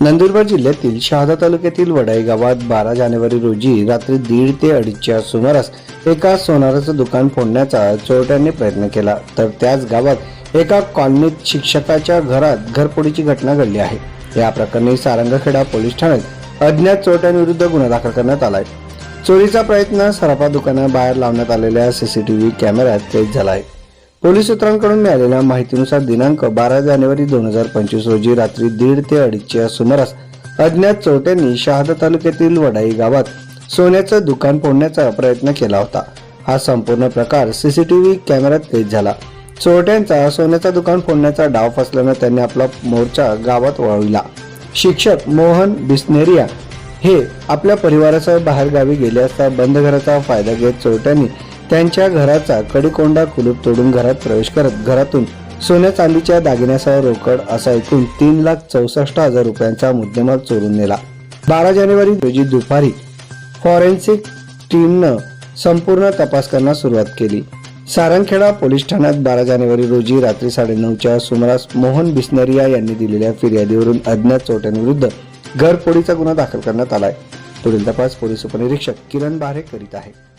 नंदुरबार जिल्ह्यातील शहादा तालुक्यातील वडाई गावात बारा जानेवारी रोजी रात्री दीड ते अडीचच्या सुमारास एका सोनाराचं दुकान फोडण्याचा चोरट्यांनी प्रयत्न केला. तर त्याच गावात एका कॉलनीत शिक्षकाच्या घरात घरपोडीची घटना घडली आहे. या प्रकरणी सारंगखेडा पोलीस ठाण्यात अज्ञात चोरट्यांविरुद्ध गुन्हा दाखल करण्यात आलाय. चोरीचा प्रयत्न सराफा दुकानाबाहेर लावण्यात आलेल्या सीसीटीव्ही कॅमेऱ्यात कैद झाला आहे. पोलीस सूत्रांकडून मिळालेल्या माहितीनुसार दिनांक बारा जानेवारी दोन हजार पंचवीस रोजी रात्री दीड ते अडीचच्या सुमारास अज्ञात चोरट्यांनी शहादा तालुक्यातील वडाई गावात सोन्याचं दुकान फोडण्याचा प्रयत्न केला होता. हा संपूर्ण प्रकार सीसीटीव्ही कॅमेऱ्यात कैद झाला. चोरट्यांचा सोन्याचा दुकान फोडण्याचा डाव फसल्यानं त्यांनी आपला मोर्चा गावात वळविला. शिक्षक मोहन बिस्नेरिया हे आपल्या परिवारासह बाहेर गावी गेले असता बंद घराचा फायदा घेत चोरट्यांनी त्यांच्या घराचा कडीकोंडा कुलूप तोडून घरात प्रवेश करत घरातून सोन्या चांदीच्या दागिन्यासह रोकड असा एकूण तीन लाख चौसष्ट हजार रुपयांचा मुद्देमाल चोरून नेला. बारा जानेवारी रोजी दुपारी फॉरेन्सिक टीमनं संपूर्ण तपास करण्यास सुरुवात केली. सारंगखेडा पोलीस ठाण्यात बारा जानेवारी रोजी रात्री साडेनऊच्या सुमारास मोहन बिस्नरिया यांनी दिलेल्या फिर्यादीवरून अज्ञात चोट्यांविरुद्ध घरफोडीचा गुन्हा दाखल करण्यात आलाय. पुढील तपास पोलीस उपनिरीक्षक किरण बारे करीत आहे.